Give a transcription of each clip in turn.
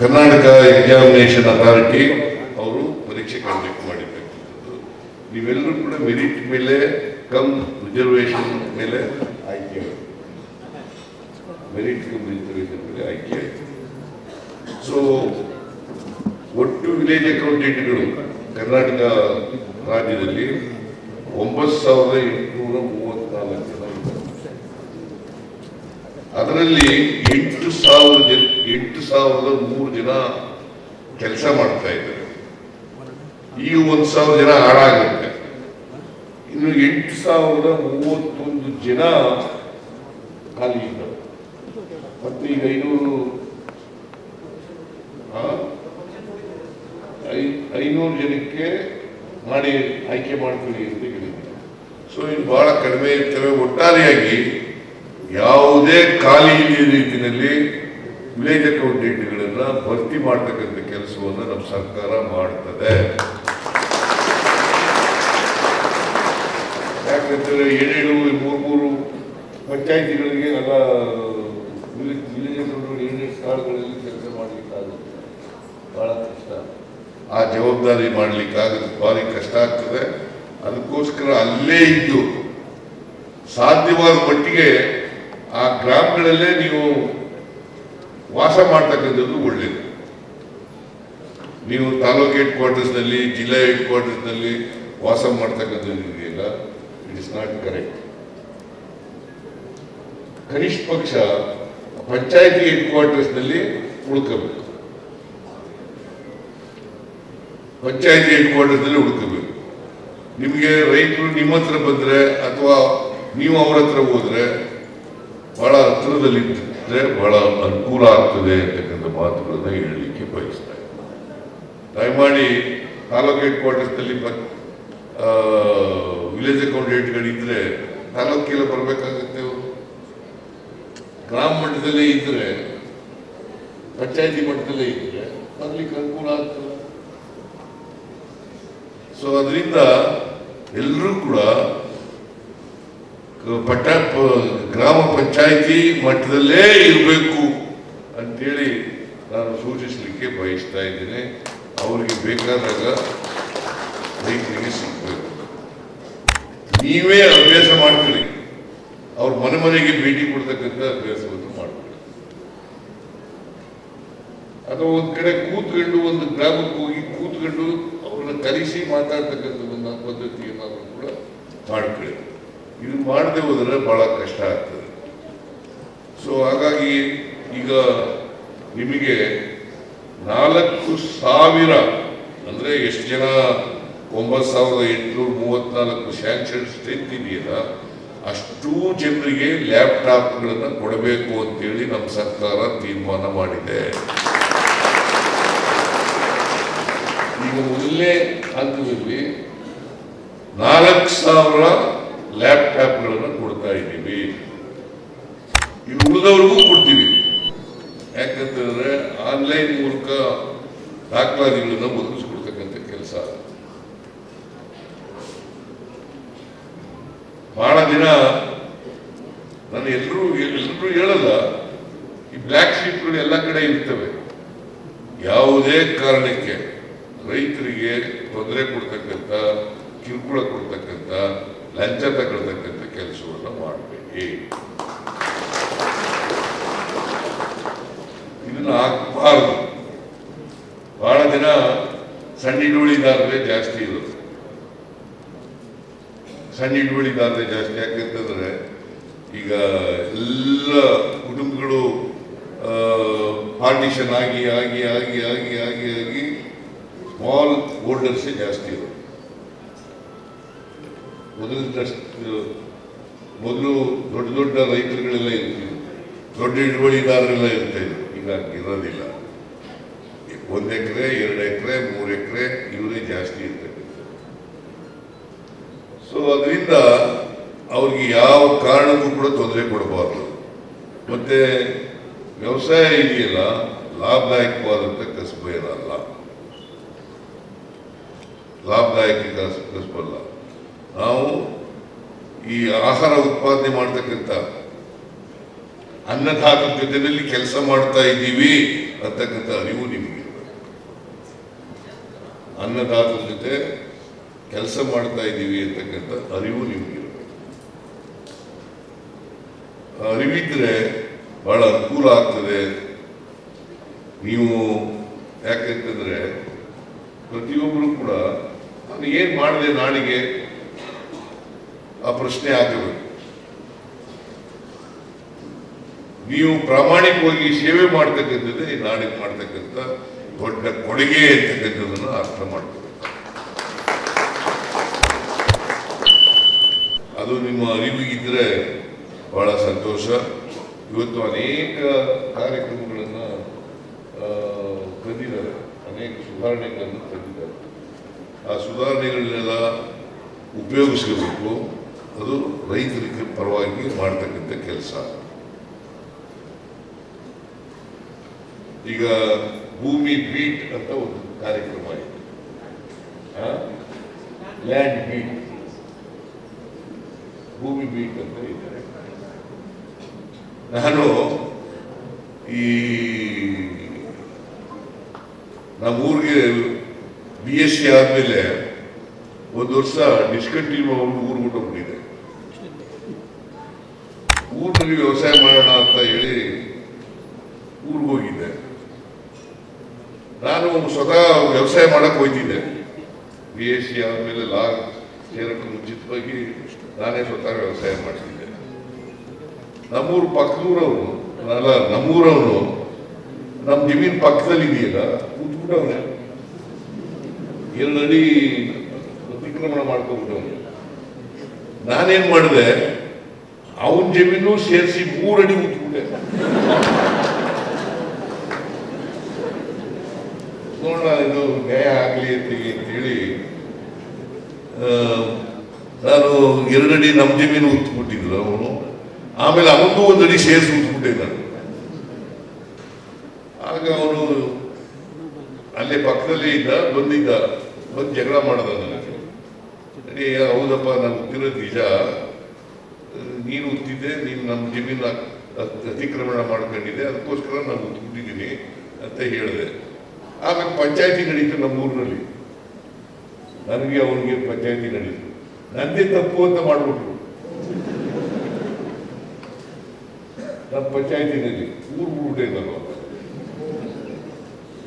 Karnataka examination authority ಅವರು ಪರೀಕ್ಷೆ conduct ಮಾಡಿರ್ತಕ್ಕಂಥದ್ದು. ನೀವೆಲ್ಲರೂ ಕೂಡ ಮೆರಿಟ್ ಮೇಲೆ ಕಮ್ ರಿಸರ್ವೇಷನ್ ಮೇಲೆ ಆಯ್ಕೆ ಮೆರಿಟ್ ಕಮ್ ರಿಸರ್ವೇಷನ್ ಮೇಲೆ ಆಯ್ಕೆ ಆಯಿತು ಸೊ ಒಟ್ಟು ವಿಲೇಜ್ ಅಕೌಂಟೆಂಟ್ಗಳು ಕರ್ನಾಟಕ ರಾಜ್ಯದಲ್ಲಿ ಒಂಬತ್ತು ಸಾವಿರದ ಎಂಟುನೂರ ಮೂವತ್ನಾಲ್ಕು ಜನ ಅದರಲ್ಲಿ ಎಂಟು ಸಾವಿರ ಜನ ಎಂಟು ಸಾವಿರದ ಮೂರು ಜನ ಕೆಲಸ ಮಾಡ್ತಾ ಇದ್ದಾರೆ. ಈ ಒಂದು ಸಾವಿರ ಜನ ಹಾಳಾಗುತ್ತೆ. ಇನ್ನು ಎಂಟು ಸಾವಿರದ ಮೂವತ್ತೊಂದು ಜನ ಖಾಲಿ ಇದ್ದಾರೆ. ಮತ್ತೆ ಈಗ ಐನೂರು ಐನೂರು ಜನಕ್ಕೆ ಮಾಡಿ ಆಯ್ಕೆ ಮಾಡ್ತೀವಿ ಅಂತ ಹೇಳಿದ್ದಾರೆ ಸೊ ಇದು ಬಹಳ ಕಡಿಮೆ ಇರ್ತವೆ. ಒಟ್ಟಾರೆಯಾಗಿ ಯಾವುದೇ ಖಾಲಿ ರೀತಿಯಲ್ಲಿ ವಿಲೇಜ್ ಅಕೌಂಟೆಂಟ್ಗಳನ್ನ ಭರ್ತಿ ಮಾಡ್ತಕ್ಕಂಥ ಕೆಲಸವನ್ನು ನಮ್ಮ ಸರ್ಕಾರ ಮಾಡ್ತದೆ. ಯಾಕಂತಂದ್ರೆ ಏಳೇಳು ಮೂರು ಮೂರು ಪಂಚಾಯಿತಿಗಳಿಗೆ ಎಲ್ಲ ವಿಲೇಜ್ ಅಕೌಂಟ್ ಏಳೇಳು ಸ್ಥಳಗಳಲ್ಲಿ ಕೆಲಸ ಮಾಡಲಿಕ್ಕಾಗುತ್ತೆ ಬಹಳ ಕಷ್ಟ. ಆ ಜವಾಬ್ದಾರಿ ಮಾಡಲಿಕ್ಕಾಗುತ್ತೆ ಭಾರಿ ಕಷ್ಟ ಆಗ್ತದೆ. ಅದಕ್ಕೋಸ್ಕರ ಅಲ್ಲೇ ಇದ್ದು ಸಾಧ್ಯವಾದ ಮಟ್ಟಿಗೆ ಆ ಗ್ರಾಮಗಳಲ್ಲೇ ನೀವು ವಾಸ ಮಾಡ್ತಕ್ಕಂಥದ್ದು ಒಳ್ಳೇದು. ನೀವು ತಾಲೂಕು ಹೆಡ್ ಕ್ವಾರ್ಟರ್ಸ್ನಲ್ಲಿ ಜಿಲ್ಲಾ ಹೆಡ್ ಕ್ವಾರ್ಟರ್ಸ್ನಲ್ಲಿ ವಾಸ ಮಾಡ್ತಕ್ಕಂಥದ್ದು ಇದೆಯಲ್ಲ? ಇಟ್ ಇಸ್ ನಾಟ್ ಕರೆಕ್ಟ್ ಕನಿಷ್ಠ ಪಕ್ಷ ಪಂಚಾಯತಿ ಹೆಡ್ ಕ್ವಾರ್ಟರ್ಸ್ನಲ್ಲಿ ಉಳ್ಕೋಬೇಕು ಪಂಚಾಯತಿ ಹೆಡ್ ಕ್ವಾರ್ಟರ್ಸ್ನಲ್ಲಿ ಉಳ್ಕೋಬೇಕು ನಿಮಗೆ ರೈತರು ನಿಮ್ಮ ಹತ್ರ ಬಂದರೆ ಅಥವಾ ನೀವು ಅವ್ರ ಹತ್ರ ಹೋದ್ರೆ ಬಹಳ ಹತ್ರದಲ್ಲಿ ಇದ್ರೆ ಬಹಳ ಅನುಕೂಲ ಆಗ್ತದೆ ಅಂತಕ್ಕಂಥ ಮಾತುಗಳನ್ನ ಹೇಳಲಿಕ್ಕೆ ಬಯಸ್ತಾ ಇದ್ದೀನಿ ದಯಮಾಡಿ ತಾಲೂಕು ಹೆಡ್ ಕ್ವಾರ್ಟರ್ಸ್ನಲ್ಲಿ ವಿಲೇಜ್ ಅಕೌಂಟೆಂಟ್ಗಳಿದ್ರೆ ತಾಲೂಕಿಗೆಲ್ಲ ಬರಬೇಕಾಗುತ್ತೆ ಗ್ರಾಮ ಮಟ್ಟದಲ್ಲೇ ಇದ್ರೆ, ಪಂಚಾಯತಿ ಮಟ್ಟದಲ್ಲೇ ಇದ್ರೆ ಬರ್ಲಿಕ್ಕೆ ಅನುಕೂಲ ಆಗ್ತದೆ. ಸೊ ಅದರಿಂದ ಎಲ್ಲರೂ ಕೂಡ ಪಟ್ಟ ಗ್ರಾಮ ಪಂಚಾಯಿತಿ ಮಟ್ಟದಲ್ಲೇ ಇರಬೇಕು ಅಂತೇಳಿ ನಾನು ಸೂಚಿಸಲಿಕ್ಕೆ ಬಯಸ್ತಾ ಇದ್ದೇನೆ. ಅವರಿಗೆ ಬೇಕಾದಾಗ ರೈತರಿಗೆ ಸಿಗಬೇಕು. ನೀವೇ ಅಭ್ಯಾಸ ಮಾಡ್ಕೊಳ್ಳಿ. ಅವ್ರ ಮನೆ ಮನೆಗೆ ಭೇಟಿ ಕೊಡ್ತಕ್ಕಂಥ ಅಭ್ಯಾಸವನ್ನು ಮಾಡ್ಕೊಳ್ಳಿ. ಅಥವಾ ಒಂದು ಕಡೆ ಕೂತ್ಕೊಂಡು ಒಂದು ಗ್ರಾಮಕ್ಕೆ ಹೋಗಿ ಕೂತ್ಕೊಂಡು ಅವ್ರನ್ನ ಕಲಿಸಿ ಮಾತಾಡ್ತಕ್ಕಂಥ ಒಂದು ಪದ್ಧತಿ ಏನಾದರೂ ಕೂಡ ಮಾಡ್ಕೊಳ್ಳಿ. ಇದು ಮಾಡದೆ ಹೋದರೆ ಬಹಳ ಕಷ್ಟ ಆಗ್ತದೆ. ಸೊ ಹಾಗಾಗಿ ಈಗ ನಿಮಗೆ ನಾಲ್ಕು ಸಾವಿರ, ಅಂದ್ರೆ ಎಷ್ಟು ಜನ ಒಂಬತ್ತು ಸಾವಿರದ ಎಂಟುನೂರ ಮೂವತ್ತ್ನಾಲ್ಕು ಸ್ಯಾಂಕ್ಷನ್ ಸ್ಟ್ರೆಂತ್ ಇದೆಯಲ್ಲ, ಅಷ್ಟೂ ಜನರಿಗೆ ಲ್ಯಾಪ್ಟಾಪ್ಗಳನ್ನು ಕೊಡಬೇಕು ಅಂತೇಳಿ ನಮ್ಮ ಸರ್ಕಾರ ತೀರ್ಮಾನ ಮಾಡಿದೆ. ಈಗ ಮೊದಲನೇ ಹಂತದಲ್ಲಿ ನಾಲ್ಕು ಸಾವಿರ ಲ್ಯಾಪ್ಟಾಪ್ಗಳನ್ನು ಕೊಡ್ತಾ ಇದ್ದೀವಿ. ಇನ್ನು ಉಳಿದವ್ರಿಗೂ ಕೊಡ್ತೀವಿ. ಯಾಕಂತಂದ್ರೆ ಆನ್ಲೈನ್ ಮೂಲಕ ದಾಖಲಾತಿಗಳನ್ನು ಒದಗಿಸ್ಕೊಡ್ತಕ್ಕಂಥ ಕೆಲಸ. ಬಹಳ ದಿನ ನಾನು ಎಲ್ಲರೂ ಎಲ್ಲರೂ ಹೇಳಲ್ಲ, ಈ ಬ್ಲ್ಯಾಕ್ ಶೀಟ್ಗಳು ಎಲ್ಲ ಕಡೆ ಇರ್ತವೆ. ಯಾವುದೇ ಕಾರಣಕ್ಕೆ ರೈತರಿಗೆ ತೊಂದರೆ ಕೊಡ್ತಕ್ಕಂಥ, ಕಿರುಕುಳ ಕೊಡ್ತಕ್ಕಂಥ ಲಂಚ ತಗೊಳ್ತಕ್ಕಂಥ ಕೆಲಸವನ್ನು ಮಾಡಬೇಕು ಇದನ್ನು ಆಗಬಾರದು ಬಹಳ ದಿನ ಸಣ್ಣ ಹಿಡುವಳಿದಾರರೇ ಜಾಸ್ತಿ ಇರೋದು. ಸಣ್ಣ ಹಿಡುವಳಿದಾರರೇ ಜಾಸ್ತಿ. ಯಾಕಂತಂದ್ರೆ ಈಗ ಎಲ್ಲ ಕುಟುಂಬಗಳು ಪಾರ್ಟಿಷನ್ ಆಗಿ ಆಗಿ ಆಗಿ ಆಗಿ ಆಗಿ ಆಗಿ ಸ್ಮಾಲ್ ಹೋಲ್ಡರ್ಸೇ ಜಾಸ್ತಿ ಇರೋದು. ಮೊದಲಿನಷ್ಟು ಮೊದಲು ದೊಡ್ಡ ದೊಡ್ಡ ರೈತರುಗಳೆಲ್ಲ ಇರ್ತಿದ್ರು ದೊಡ್ಡ ಹಿಡುವಳಿದಾರರೆಲ್ಲ ಇರ್ತಾ ಈಗ ಇರೋದಿಲ್ಲ. ಒಂದು ಎಕರೆ, ಎರಡು ಎಕರೆ, ಮೂರು ಎಕರೆ ಇವರೇ ಜಾಸ್ತಿ ಇರ್ತಕ್ಕಂಥದ್ದು ಸೊ ಅದರಿಂದ ಅವ್ರಿಗೆ ಯಾವ ಕಾರಣಕ್ಕೂ ಕೂಡ ತೊಂದರೆ ಕೊಡಬಾರ್ದು. ಮತ್ತೆ ವ್ಯವಸಾಯ ಇದೆಯಲ್ಲ ಲಾಭದಾಯಕವಾದಂಥ ಕಸಬು ಏನಲ್ಲ. ಲಾಭದಾಯಕ ಕಸ ಕಸಬಲ್ಲ. ನಾವು ಈ ಆಹಾರ ಉತ್ಪಾದನೆ ಮಾಡ್ತಕ್ಕಂಥ ಅನ್ನದಾತರ ಜೊತೆಯಲ್ಲಿ ಕೆಲಸ ಮಾಡ್ತಾ ಇದ್ದೀವಿ ಅಂತಕ್ಕಂಥ ಅರಿವು ನಿಮಗೆ. ಅನ್ನದಾತರ ಜೊತೆ ಕೆಲಸ ಮಾಡ್ತಾ ಇದ್ದೀವಿ ಅಂತಕ್ಕಂಥ ಅರಿವು ನಿಮಗೆ. ಅರಿವಿದ್ರೆ ಬಹಳ ಅನುಕೂಲ ಆಗ್ತದೆ. ನೀವು ಯಾಕೆಂತಂದ್ರೆ ಪ್ರತಿಯೊಬ್ಬರು ಕೂಡ ನಾನು ಏನ್ ಮಾಡಿದೆ ನಾಡಿಗೆ ಆ ಪ್ರಶ್ನೆ ಆಗಬೇಕು ನೀವು ಪ್ರಾಮಾಣಿಕವಾಗಿ ಸೇವೆ ಮಾಡ್ತಕ್ಕಂಥದ್ದೇ ಈ ನಾಡಿಗೆ ಮಾಡ್ತಕ್ಕಂಥ ದೊಡ್ಡ ಕೊಡುಗೆ ಅಂತಕ್ಕಂಥದ್ದನ್ನು ಅರ್ಥ ಮಾಡ್ಕೋಬೇಕು ಅದು ನಿಮ್ಮ ಅರಿವಿಗಿದ್ರೆ ಬಹಳ ಸಂತೋಷ. ಇವತ್ತು ಅನೇಕ ಕಾರ್ಯಕ್ರಮಗಳನ್ನು ತಂದಿದ್ದಾರೆ. ಅನೇಕ ಸುಧಾರಣೆಗಳನ್ನು ತಂದಿದ್ದಾರೆ. ಆ ಸುಧಾರಣೆಗಳನ್ನೆಲ್ಲ ಉಪಯೋಗಿಸಬೇಕು ಅದು ರೈತರಿಗೆ ಪರವಾಗಿ ಮಾಡ್ತಕ್ಕಂಥ ಕೆಲಸ. ಈಗ ಭೂಮಿ ಬೀಟ್ ಅಂತ ಒಂದು ಕಾರ್ಯಕ್ರಮ ಇದೆ. ಲ್ಯಾಂಡ್ ಬೀಟ್ ಭೂಮಿ ಬೀಟ್ ಅಂತ ಇದೆ. ನಾನು ಈ ನಮ್ಮೂರಿಗೆ ಬಿ ಎಸ್ ಸಿ ಆದಮೇಲೆ ಒಂದು ವರ್ಷ ಡಿಸ್ಕಂಟಿನ್ಯೂ ಊರು ಬಿಟ್ಟೋಗ್ಬಿಟ್ಟಿದೆ ಊರಿನಲ್ಲಿ ವ್ಯವಸಾಯ ಮಾಡೋಣ ಅಂತ ಹೇಳಿ ಊರಿಗೆ ಹೋಗಿದ್ದೆ. ನಾನು ಸ್ವತಃ ವ್ಯವಸಾಯ ಮಾಡಕ್ಕೆ ಹೋಯ್ತಿದ್ದೆ. ಬಿ ಎಸ್ ಸಿ ಆದಮೇಲೆ ಲಾ ಸೇರಕ್ಕೆ ಮುಂಚಿತವಾಗಿ ನಾನೇ ಸ್ವತಃ ವ್ಯವಸಾಯ ಮಾಡ್ತಿದ್ದೆ. ನಮ್ಮೂರು ಪಕ್ಕದೂರವನು ಅಲ್ಲ ನಮ್ಮೂರವನು ನಮ್ಮ ಜಮೀನ್ ಪಕ್ಕದಲ್ಲಿ ಇದೆಯಲ್ಲ, ಕೂತ್ಬಿಟ್ಟವನೆ. ಎರಡು ಅಡಿ ಅತಿಕ್ರಮಣ ಮಾಡ್ಕೊಂಡ್ಬಿಟ್ಟವನು. ನಾನೇನು ಮಾಡಿದೆ ಅವನ ಜಮೀನು ಸೇರಿಸಿ ಮೂರಡಿ ಉತ್ಬಿಟ್ಟೆ. ನೋಡೋಣ ಇದು ನ್ಯಾಯ ಆಗಲಿ ಅಂತೇಳಿ ನಾನು ಎರಡಡಿ ನಮ್ಮ ಜಮೀನು ಉತ್ಬಿಟ್ಟಿದ್ರು ಅವನು. ಆಮೇಲೆ ಅವನು ಅಡಿ ಸೇರಿಸಿ ಉತ್ಬಿಟ್ಟೆ ನಾನು. ಆಗ ಅವನು ಅಲ್ಲೇ ಪಕ್ಕದಲ್ಲಿ ಇದ್ದ, ಬಂದಿದ್ದ, ಬಂದು ಜಗಳ ಮಾಡಿದ ನನಗೆ. ಹೌದಪ್ಪ ನಾನು ಗೊತ್ತಿರೋದು ನಿಜ. ನೀನು ಉತ್ತಿದ್ದೆ ನೀನು ನಮ್ಮ ಜಮೀನು ಅತ್- ಅತಿಕ್ರಮಣ ಮಾಡ್ಕೊಂಡಿದ್ದೆ, ಅದಕ್ಕೋಸ್ಕರ ನಾನು ಉತ್ಬಿಟ್ಟಿದ್ದೀನಿ ಅಂತ ಹೇಳಿದೆ. ಆಮೇಲೆ ಪಂಚಾಯತಿ ನಡೀತು ನಮ್ಮ ಊರಿನಲ್ಲಿ ನನಗೆ ಅವನಿಗೆ ಪಂಚಾಯತಿ ನಡೀತು. ನಂದೇ ತಪ್ಪು ಅಂತ ಮಾಡ್ಬಿಟ್ರು. ನಮ್ಮ ಪಂಚಾಯತಿನಲ್ಲಿ ಊರು ಬಿಡ್ಬಿಟ್ಟೆ ನಾನು.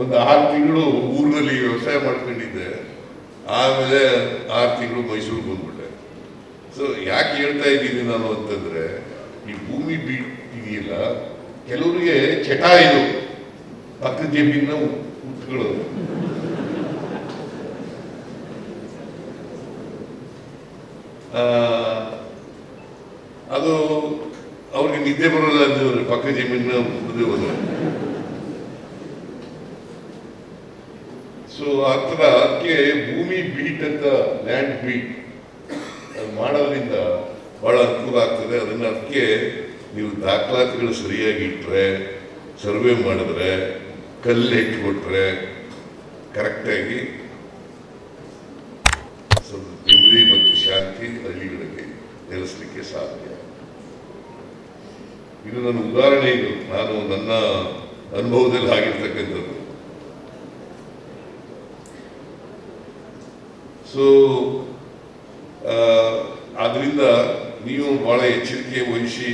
ಒಂದು ಆರು ತಿಂಗಳು ಊರಿನಲ್ಲಿ ವ್ಯವಸಾಯ ಮಾಡ್ಕೊಂಡಿದ್ದೆ. ಆಮೇಲೆ ಆರು ತಿಂಗಳು ಮೈಸೂರಿಗೆ ಬಂದ್ಬಿಟ್ಟೆ ಸೊ ಯಾಕೆ ಹೇಳ್ತಾ ಇದ್ದೀನಿ ನಾನು ಅಂತಂದ್ರೆ, ಈ ಭೂಮಿ ಇದೆಯಲ್ಲ, ಕೆಲವರಿಗೆ ಚಟ ಇದು. ಪಕ್ಕದ ಜಮೀನ ಉತ್ಕೊಳ್ಳೋದು ಅದು ಅವ್ರಿಗೆ ನಿದ್ದೆ ಬರೋಲ್ಲ ಅಂದ್ರೆ ಪಕ್ಕ ಜಮೀನ ಹೋದ್ರೆ. ಸೊ ಆ ಥರ ಅದಕ್ಕೆ ಭೂಮಿ ಬೀಟ್ ಅಂತ ಲ್ಯಾಂಡ್ ಬೀಟ್ ಮಾಡೋದ್ರಿಂದ ಬಹಳ ಅನುಕೂಲ ಆಗ್ತದೆ. ಅದನ್ನ ಅದಕ್ಕೆ ನೀವು ದಾಖಲಾತಿಗಳು ಸರಿಯಾಗಿ ಇಟ್ಟರೆ ಸರ್ವೆ ಮಾಡಿದ್ರೆ, ಕಲ್ಲು ಇಟ್ಕೊಟ್ರೆ ಕರೆಕ್ಟಾಗಿ ನೆಮ್ಮದಿ ಮತ್ತು ಶಾಂತಿ ಹಳ್ಳಿಗಳಿಗೆ ನೆಲೆಸಲಿಕ್ಕೆ ಸಾಧ್ಯ. ಇದು ನನ್ನ ಉದಾಹರಣೆ ಇದು. ನಾನು ನನ್ನ ಅನುಭವದಲ್ಲಿ ಆಗಿರ್ತಕ್ಕಂಥದ್ದು. ಸೊ ಆದ್ರಿಂದ ನೀವು ಬಹಳ ಎಚ್ಚರಿಕೆ ವಹಿಸಿ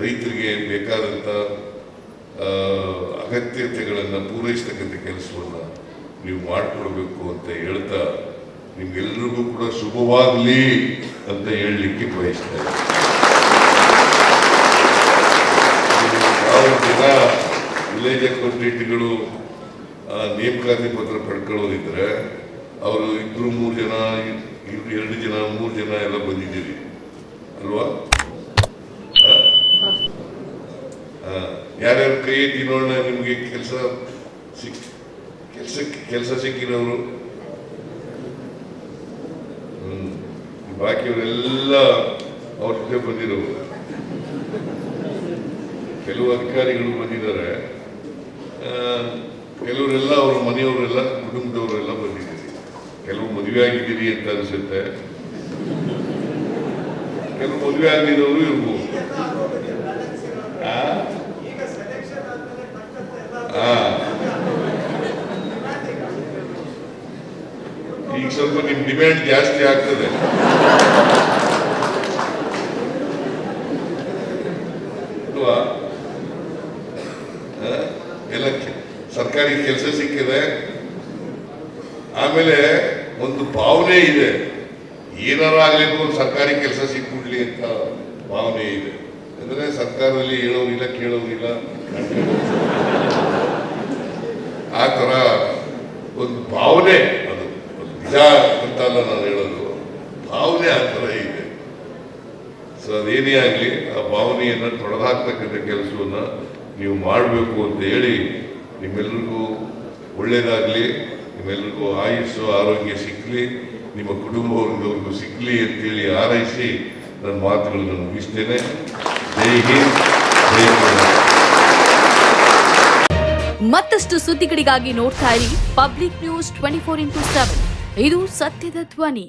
ರೈತರಿಗೆ ಬೇಕಾದಂಥ ಅಗತ್ಯತೆಗಳನ್ನ ಪೂರೈಸ್ತಕ್ಕಂಥ ಕೆಲಸವನ್ನು ನೀವು ಮಾಡಿಕೊಡ್ಬೇಕು ಅಂತ ಹೇಳ್ತಾ ನಿಮ್ಗೆಲ್ರಿಗೂ ಕೂಡ ಶುಭವಾಗಲಿ ಅಂತ ಹೇಳಲಿಕ್ಕೆ ಬಯಸ್ತಾರೆ ಜನ ವಿಲೇಜ್ ಅಕೌಂಟೆಂಟ್ಗಳು ನೇಮಕಾತಿ ಪತ್ರ ಪಡ್ಕೊಳ್ಳೋದಿದ್ರೆ ಅವರು ಇಬ್ರು ಮೂರು ಜನ ಎರಡು ಜನ, ಮೂರು ಜನ ಎಲ್ಲ ಬಂದಿದ್ದೀರಿ. ಅಲ್ವಾ? ಯಾರ್ಯಾರು ಕೈ ಎತ್ತಿ ನೋಡೋಣ ನಿಮಗೆ ಕೆಲಸ ಸಿಕ್ ಕೆಲಸಕ್ಕೆ ಕೆಲಸ ಸಿಕ್ಕಿರೋರು? ಹ್ಮ್. ಬಾಕಿಯವರೆಲ್ಲ ಅವ್ರ ಜೊತೆ ಬಂದಿರೋರು. ಕೆಲವು ಅಧಿಕಾರಿಗಳು ಬಂದಿದ್ದಾರೆ. ಕೆಲವರೆಲ್ಲ ಅವ್ರ ಮನೆಯವರೆಲ್ಲ, ಕುಟುಂಬದವರೆಲ್ಲ ಬಂದಿದ್ದೀರಿ. ಕೆಲವು ಮದುವೆ ಆಗಿದ್ದೀರಿ ಅಂತ ಅನಿಸುತ್ತೆ. ಕೆಲವು ಮದುವೆ ಆಗಿದ್ದವರು ಇರ್ಬೋದು. ಈಗ ಸ್ವಲ್ಪ ನಿಮ್ ಡಿಮ್ಯಾಂಡ್ ಜಾಸ್ತಿ ಆಗ್ತದೆ. ಎಲ್ಲ ಸರ್ಕಾರಿ ಕೆಲಸ ಸಿಕ್ಕಿದೆ. ಆಮೇಲೆ ಒಂದು ಭಾವನೆ ಇದೆ. ಏನಾರ ಆಗ್ಲಿಕ್ಕೆ ಒಂದು ಸರ್ಕಾರಿ ಕೆಲಸ ಸಿಕ್ಕಿಬಿಡ್ಲಿ ಅಂತ ಭಾವನೆ ಇದೆ. ಅಂದರೆ ಸರ್ಕಾರದಲ್ಲಿ ಹೇಳೋರಿಲ್ಲ, ಕೇಳೋರಿಲ್ಲ. ಆ ಥರ ಒಂದು ಭಾವನೆ ಅದು. ನಿಜ ಅಂತಲ್ಲ ನಾನು ಹೇಳೋದು. ಭಾವನೆ ಆ ಥರ ಇದೆ. ಸೊ ಅದೇನೇ ಆಗಲಿ, ಆ ಭಾವನೆಯನ್ನು ತೊಡೆದಾಕ್ತಕ್ಕಂಥ ಕೆಲಸವನ್ನು ನೀವು ಮಾಡಬೇಕು ಅಂತ ಹೇಳಿ ನಿಮ್ಮೆಲ್ರಿಗೂ ಒಳ್ಳೇದಾಗಲಿ. ನಿಮ್ಮೆಲ್ರಿಗೂ ಆಯುಸ್ಸು, ಆರೋಗ್ಯ ಸಿಕ್ಕಲಿ ನಿಮ್ಮ ಕುಟುಂಬ ವರ್ಗದವ್ರಿಗೂ ಸಿಕ್ಕಲಿ ಅಂತೇಳಿ ಹಾರೈಸಿ ನನ್ನ ಮಾತುಗಳನ್ನು ಮುಗಿಸ್ತೇನೆ. ಮತ್ತಷ್ಟು ಸುದ್ದಿಗಳಿಗಾಗಿ ನೋಡ್ತಾ ಇರಿ public news twenty four into seven. ಇದು ಸತ್ಯದ ಧ್ವನಿ.